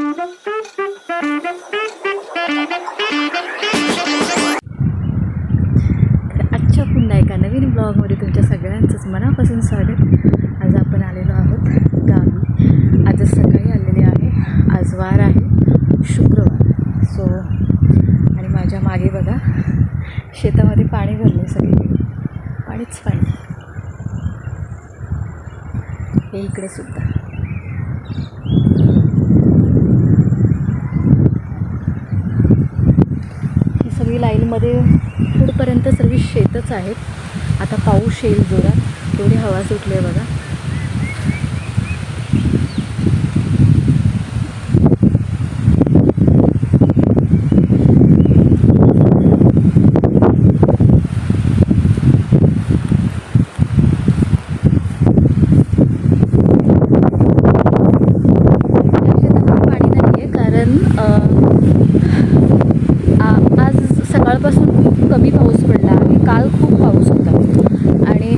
अच्छा आजच्या पुन्हा एका नवीन ब्लॉगमध्ये तुमच्या सगळ्यांचंच मनापासून स्वागत. आज आपण आलेलो आहोत गावी. आज सकाळी आलेले आहे. आज वार आहे. शुक्रवार. सो आणि माझ्या मागे बघा शेतामध्ये पाणी भरले सगळे. पाणीच पाणी. हे इकडे सुद्धा ही मध्ये पुढपर्यंत सर्व शेतच आहेत. आता पाऊस येईल जोरात. तेवढी हवा सुटली आहे बघा या शेतामध्ये पाणी नाही आहे कारण अं, आ- आज सकाळपासून खूप कमी पाऊस पडला आणि काल खूप पाऊस होता आणि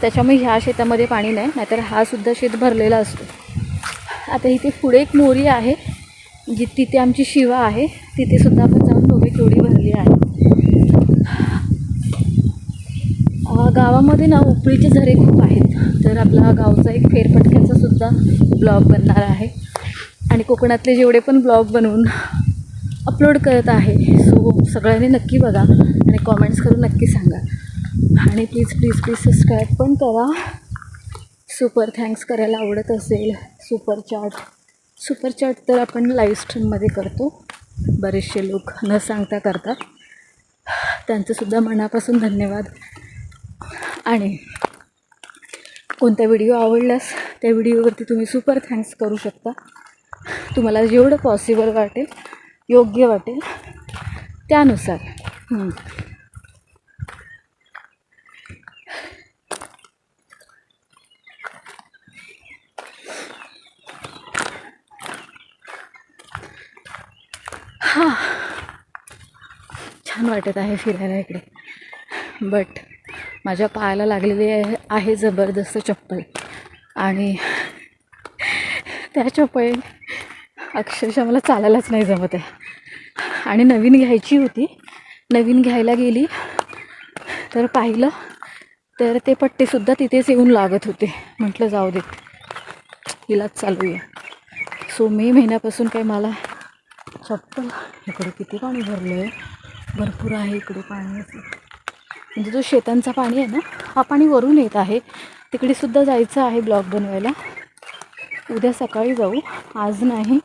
त्याच्यामुळे ह्या शेतामध्ये पाणी नाही नाहीतर हा सुद्धा शेत भरलेला असतो. आता इथे पुढे एक मोरी आहे जी तिथे आमची शिवा आहे. तिथे सुद्धा आपण जाऊन बघूया केवढी भरली आहे. गावामध्ये ना उपळीचे झरे खूप आहेत. तर आपला गावचा एक फेरफटक्याचा सुद्धा ब्लॉग बनणार आहे. आणि कोकणातले जेवढे पण ब्लॉग बनवून अपलोड करत आहे सो सगळ्यांनी नक्की बघा आणि कॉमेंट्स करून नक्की सांगा. आणि प्लीज प्लीज प्लीज सबस्क्राईब पण करा. सुपर थँक्स करायला आवडत असेल. सुपर चाट सुपर चाट तर आपण लाईव्ह स्ट्रीममध्ये करतो. बरेचसे लोक न सांगता करतात. त्यांचंसुद्धा मनापासून धन्यवाद. आणि कोणता व्हिडिओ आवडल्यास त्या व्हिडिओवरती तुम्ही सुपर थँक्स करू शकता. तुम्हाला जेवढं पॉसिबल वाटेल योग्य वाटेल त्यानुसार. छान वाटत आहे फिरायला इकडे. बट माझ्या पायाला लागलेली आहे आहे जबरदस्त चप्पल. आणि त्या चप्पल अक्षरशः मला चालायलाच नाही जमत आहे. आणि नवीन घ्यायची होती. नवीन घ्यायला गेली. तर पाहिलं तर ते पट्टेसुद्धा तिथेच येऊन लागत होते. म्हटलं जाऊ दे. हिलाच चालूया. सो मे महिन्यापासून काय मला चप्पल इकडे किती पाणी भरलं आहे भरपूर आहे इकडे पाण्याचं म्हणजे जो शेतांचा पाणी आहे ना हा पाणी वरून येत आहे. तिकडे सुद्धा जायचं आहे ब्लॉग बनवायला. उद्या सकाळी जाऊ. आज नाही.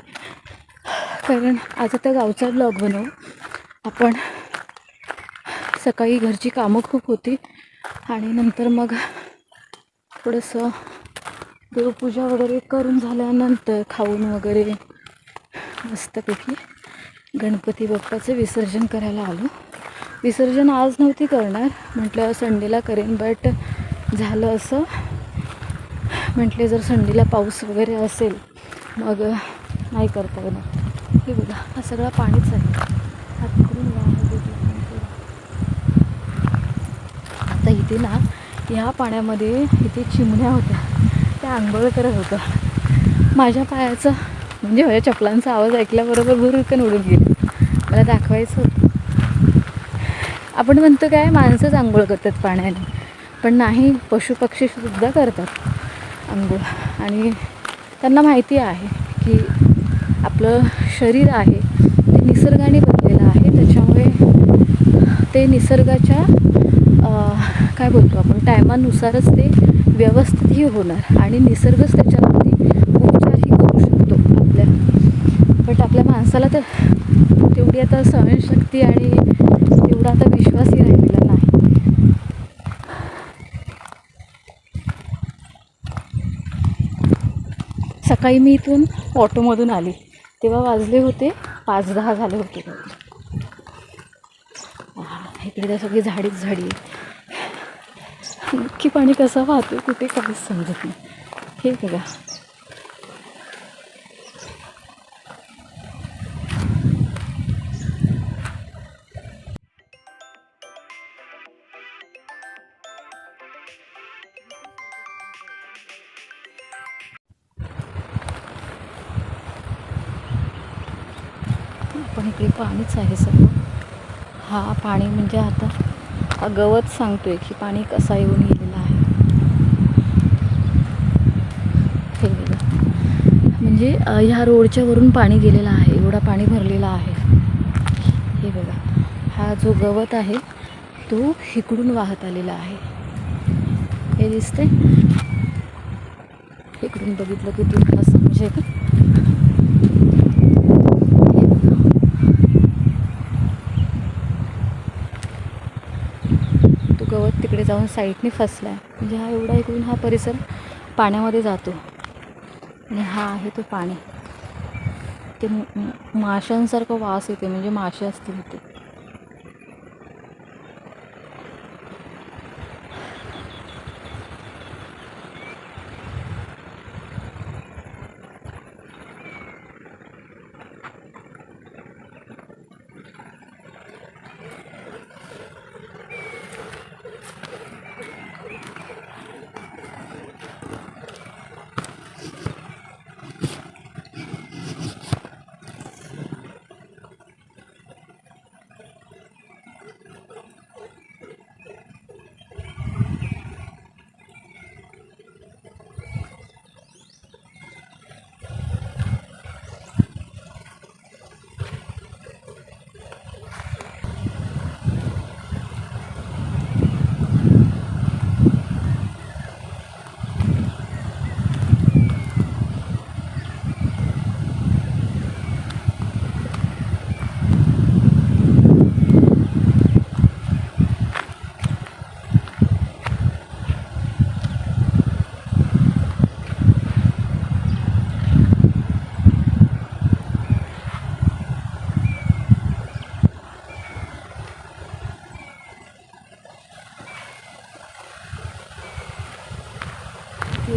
कारण आज आता गावचा ब्लॉग बनवू. आपण सकाळी घरची कामं खूप होती. आणि नंतर मग थोडंसं देवपूजा वगैरे करून झाल्यानंतर खाऊन वगैरे मस्तपैकी गणपती बाप्पाचं विसर्जन करायला आलो. विसर्जन आज नव्हती करणार म्हटलं संडेला करेन बट झालं असं. म्हटले जर संडेला पाऊस वगैरे असेल मग नाही करता येणार. हे बघा हा सगळा पाणीच आहे. आता इथे ना ह्या पाण्यामध्ये इथे चिमण्या होत्या. त्या आंघोळ करत होतं. माझ्या पायाचं म्हणजे माझ्या चपलांचा आवाज ऐकल्याबरोबर भुरकन उडून गेली. मला दाखवायचं होतं. आपण म्हणतो काय माणसंच आंघोळ करतात पाण्याने. पण नाही पशुपक्षीसुद्धा करतात आंघोळ. आणि त्यांना माहिती आहे की आपलं शरीर आहे ते निसर्गाने बनलेलं आहे. त्याच्यामुळे ते निसर्गाच्या काय बोलतो आपण टायमानुसारच ते व्यवस्थितही होणार. आणि निसर्गच त्याच्यावरती उपचारही करू शकतो आपल्या बट आपल्या माणसाला तर तेवढी आता सहनशक्ती आणि तेवढा आता विश्वासही राहिलेला नाही. सकाळी मी इथून ऑटोमधून आली. तेव्हा वाजले होते पाच दहा झाले होते. इकडे तर सगळी झाडीच झाडी. नक्की पाणी कसं वाहतो कुठे काहीच समजत नाही. हे बघा. पण इकडे पाणीच आहे सगळं. हा पाणी म्हणजे आता हा गवत सांगतोय की पाणी कसा येऊन गेलेला आहे. हे बघा. म्हणजे ह्या रोडच्या वरून पाणी गेलेलं आहे एवढा पाणी भरलेला आहे. हे बघा. हा जो गवत आहे तो इकडून वाहत आलेला आहे. हे दिसते इकडून बघितलं की तुम्हाला समजेल हे बघा. तो गवत तिकडे जाऊन साईडने फसला आहे म्हणजे हा एवढा इकडून हा परिसर पाण्यामध्ये जातो. आणि हा आहे तो पाणी. ते माशांसारखं वास येते म्हणजे मासे असतील ते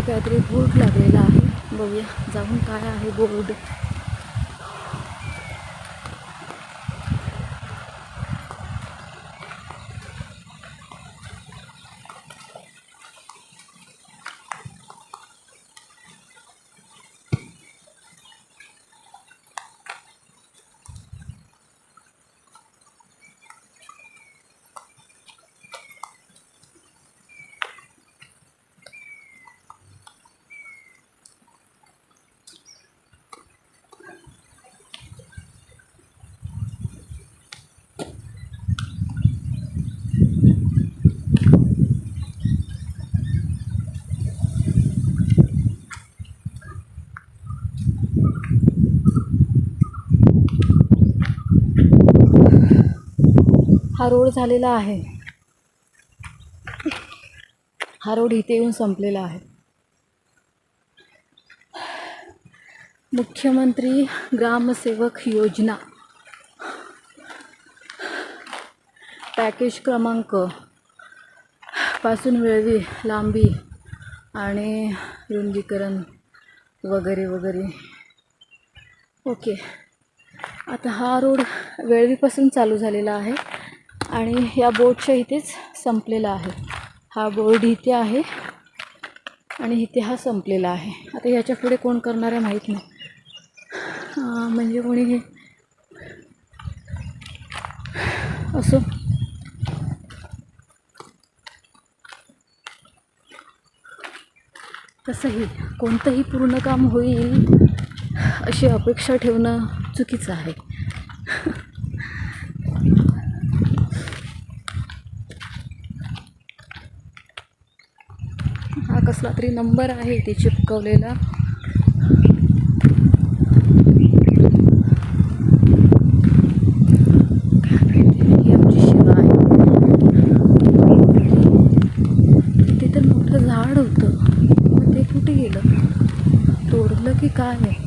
काहीतरी बोर्ड लागलेला आहे बघूया जाऊन काय आहे बोर्ड हा रोड झालेला आहे. हा रोड इथे येऊन संपलेला आहे. मुख्यमंत्री ग्रामसेवक योजना. पॅकेज क्रमांकपासून वेळवी लांबी आणि रुंदीकरण वगैरे वगैरे. ओके. आता हा रोड वेळवीपासून चालू झालेला आहे. आणि या बोर्डच्या इथेच संपलेला आहे. हा बोर्ड इथे आहे आणि इथे हा संपलेला आहे. आता याच्यापुढे कोण करणार आहे माहीत नाही. म्हणजे कोणी हे असो. कसंही कोणतंही पूर्ण काम होईल अशी अपेक्षा ठेवणं चुकीचं आहे. असला तरी नंबर आहे ते चिपकवलेला ही आमची शिवा आहे ते तर मोठं झाड होतं मग ते कुठे गेलं तोडलं की काय आहे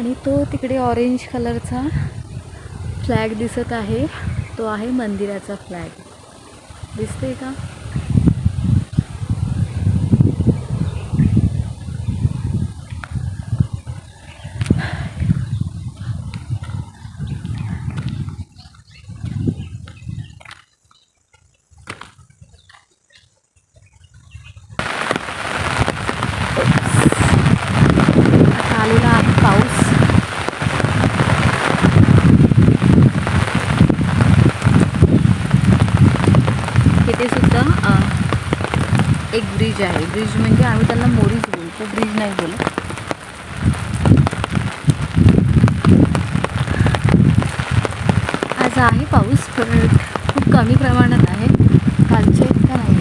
आणि तो तिकडे ऑरेंज कलरचा फ्लॅग दिसत आहे. तो आहे मंदिराचा फ्लॅग दिसते का? एक ब्रिज आहे. ब्रिज म्हणजे आम्ही त्यांना मोरीच बोलतो ब्रिज नाही बोलत आज आहे पाऊस पण खूप कमी प्रमाणात आहे. कालचे इतका नाही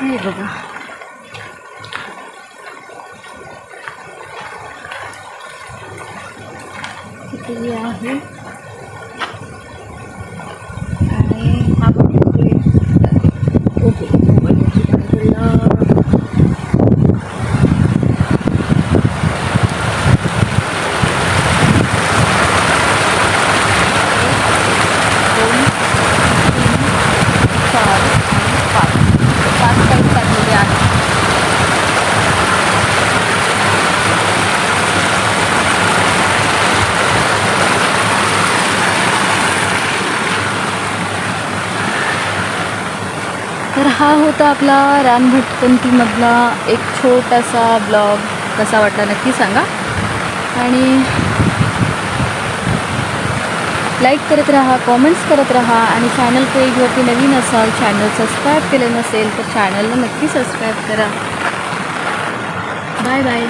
हे बघा. किती आहे? आणि हा बघा ओके. तर हा होता आपला रानभटकंतीमधला एक छोटासा ब्लॉग. कसा वाटला नक्की सांगा. आणि लाईक करत राहा कॉमेंट्स करत राहा आणि चॅनल पेजवरती नवीन असाल चॅनल सबस्क्राईब केलं नसेल तर चॅनलला नक्की सबस्क्राईब करा. Bye bye.